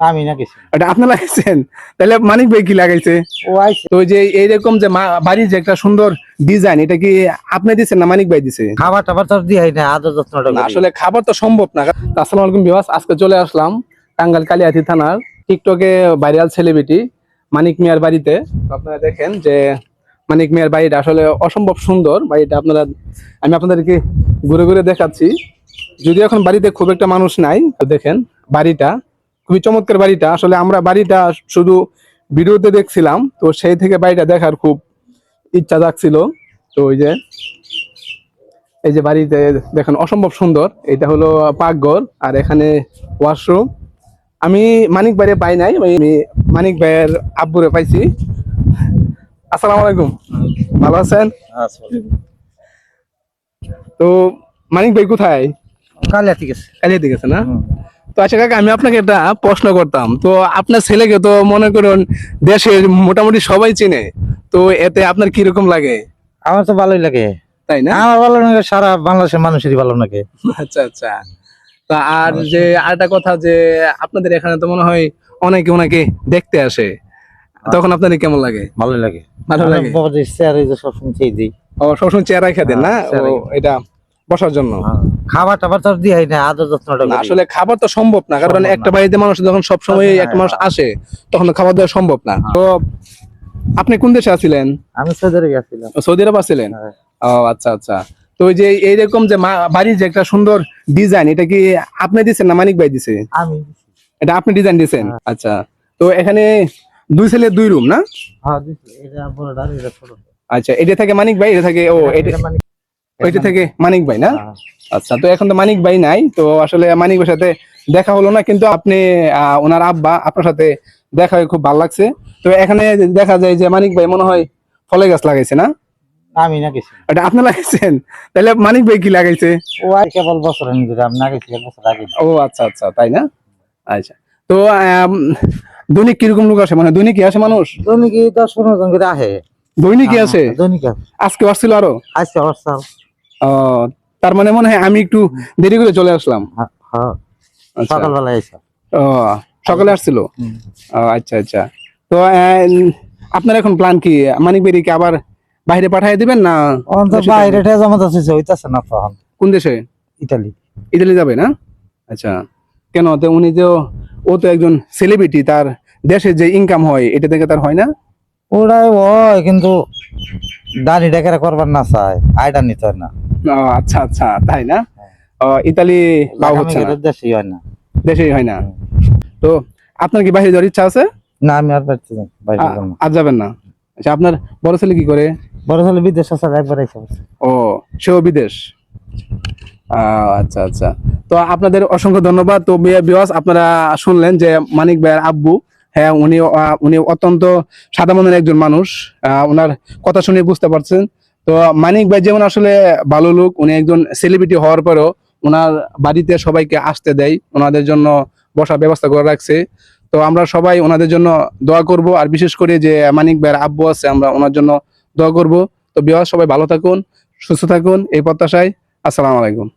আমি না কিছু এটা আপনি লাগাইছেন? তাহলে মানিক ভাই কি লাগাইছে? ও আইছে। তো যে এইরকম যে মা- বাড়ির যে একটা সুন্দর ডিজাইন এটা কি আপনি দিচ্ছেন না মানিক ভাই দিছে? খাবার টাবার তো দিই না আদর যত্নটা না, আসলে খাবার তো সম্ভব না। আসসালামু আলাইকুম বিবাস আজকে চলে আসলাম টাঙ্গাইল কালিয়াতি থানার টিকটকে ভাইরাল সেলিব্রিটি মানিক মিয়ার বাড়িতে। আপনারা দেখেন যে মানিক মিয়ার বাড়িটা আসলে অসম্ভব সুন্দর। বাড়িটা আপনারা আমি আপনাদেরকে ঘুরে ঘুরে দেখাচ্ছি। যদিও এখন বাড়িতে খুব একটা মানুষ নাই দেখেন বাড়িটা। খুবই চমৎকার বাড়িটা। আসলে আমরা বাড়িটা শুধু ভিডিওতে দেখছিলাম তো সেই থেকে বাড়িটা দেখার খুব ইচ্ছা জাগছিল। তো ওই যে এই যে বাড়িতে দেখেন অসম্ভব সুন্দর। এটা হলো পাকঘর আর এখানে ওয়াশরুম। আমি মানিক ভাইরে পাই নাই আমি মানিক ভাইয়ের আব্বুরে পাইছি। আসসালামু আলাইকুম। ভালো আছেন। তো মানিক ভাই কোথায়? কালিয়া আছে কালিয়ে দিকে না। তো আচ্ছা কাকা আমি আপনাকে একটা প্রশ্ন করতাম। তো আপনার ছেলেকে তো মনে করুন দেশের মোটামুটি সবাই চেনে। তো এতে আপনার কীরকম লাগে? আমার তো ভালোই লাগে। তাই না? আমার ভালো লাগে সারা বাংলাদেশের মানুষেরই ভালো লাগে। আচ্ছা আচ্ছা। তা আর যে আরেকটা কথা যে আপনাদের এখানে তো মনে হয় অনেকে ওনাকে দেখতে আসে। তখন আপনার কেমন লাগে? ভালোই লাগে। ভালো লাগে? বাবাদের চেয়ারে যে দিই। ও সবসময় চেয়ার রাখা দেন না? হ্যাঁ, ও এটা বসার জন্য। খাবার টাবার তো দিই না আদর যত্নটা আসলে খাবার তো সম্ভব না কারণ একটা বাড়িতে মানুষ যখন সব সময় হ্যাঁ, একটা মানুষ হ্যাঁ। আসে তখন খাবার দেওয়া সম্ভব না। তো আপনি কোন দেশে আছিলেন? আমি সৌদি গেছিলাম। সৌদি আরব আছিলেন? হ্যাঁ। ও আচ্ছা আচ্ছা। তো ওই যে এইরকম যে বাড়ির যে একটা সুন্দর ডিজাইন এটা কি আপনি দিচ্ছেন না মানিক ভাই দিছে? আমি এটা আপনি ডিজাইন দিয়েছেন হ্যাঁ। আচ্ছা। তো এখানে দুই ছেলে দুই রুম না? হ্যাঁ এটা আর এটা ছোট। আচ্ছা এটা থাকে মানিক ভাই এটা থেকে ও এটা ওইটা থেকে মানিক ভাই না? হ্যাঁ। আচ্ছা তো এখন তো মানিক ভাই নাই তো আসলে মানিক ভাইয়ের সাথে দেখা হলো না কিন্তু আপনি ওনার আব্বা আপনার সাথে দেখা হয়ে খুব ভালো লাগছে। তো এখানে দেখা যায় যে মানিক ভাই মনে হয় ফলে গাছ লাগাইছে না? আমি না কিছু এটা আপনি লাগাইছেন? তাহলে মানিক ভাই কি লাগাইছে? ও আর কেবল বছর আমি না এক বছর আগে। ও আচ্ছা আচ্ছা তাই না? আচ্ছা তো দৈনিক কীরকম লোক আসে? মানে দৈনিক কি আসে মানুষ? দৈনিক এই দশ পনেরো জন করে আহে দৈনিক কি আসে? দৈনিক আজকে আসছিল আরও? আজকে ও তার মানে মনে হয় আমি একটু দেরি করে চলে আসলাম। হ্যাঁ আচ্ছা। সকালবেলা ও সকালে আসছিল? ও আচ্ছা আচ্ছা। তো আপনার এখন প্ল্যান কি? মানিক বেরি কি আবার বাইরে পাঠিয়ে দিবেন না বাইরে হইতাছে না তখন। কোন দেশে? ইতালি। ইতালি যাবে না? আচ্ছা। কেন? তো উনি তো ও তো একজন সেলিব্রিটি তার দেশে যে ইনকাম হয় এটা থেকে তার হয় না? ওরাই হয় কিন্তু দাড়ি ডেকেরা করবার না চায়। আইডা নিতে হয় না। আচ্ছা আচ্ছা তাই না? ইতালি বাউ হচ্ছে না। দেশেই হয় না। দেশেই হয় না। তো আপনার কি বাইরে যাওয়ার ইচ্ছা আছে? না আমি আর পারছি না বাইরে আ- না। আজ যাবেন না। আচ্ছা আপনার বড় ছেলে কি করে? বড় ছেলে বিদেশ আছে একবার এসে। ও সেও বিদেশ? আচ্ছা আচ্ছা। তো আপনাদের অসংখ্য ধন্যবাদ। তো বিয়াস আপনারা শুনলেন যে মানিক ভাইয়ের আব্বু হ্যাঁ উনি উনি অত্যন্ত সাদা মনের একজন মানুষ। আহ, ওনার কথা শুনে বুঝতে পারছেন। তো মানিক ভাই যেমন আসলে ভালো লোক, উনি একজন সেলিব্রিটি হওয়ার পরেও ওনার বাড়িতে সবাইকে আসতে দেয় ওনাদের জন্য বসার ব্যবস্থা করে রাখছে। তো আমরা সবাই ওনাদের জন্য দোয়া করব, আর বিশেষ করে যে মানিক ভাইয়ের আব্বু আছে, আমরা ওনার জন্য দোয়া করব। তো বিবাহ সবাই ভালো থাকুন, সুস্থ থাকুন, এই প্রত্যাশায় আসসালামু আলাইকুম।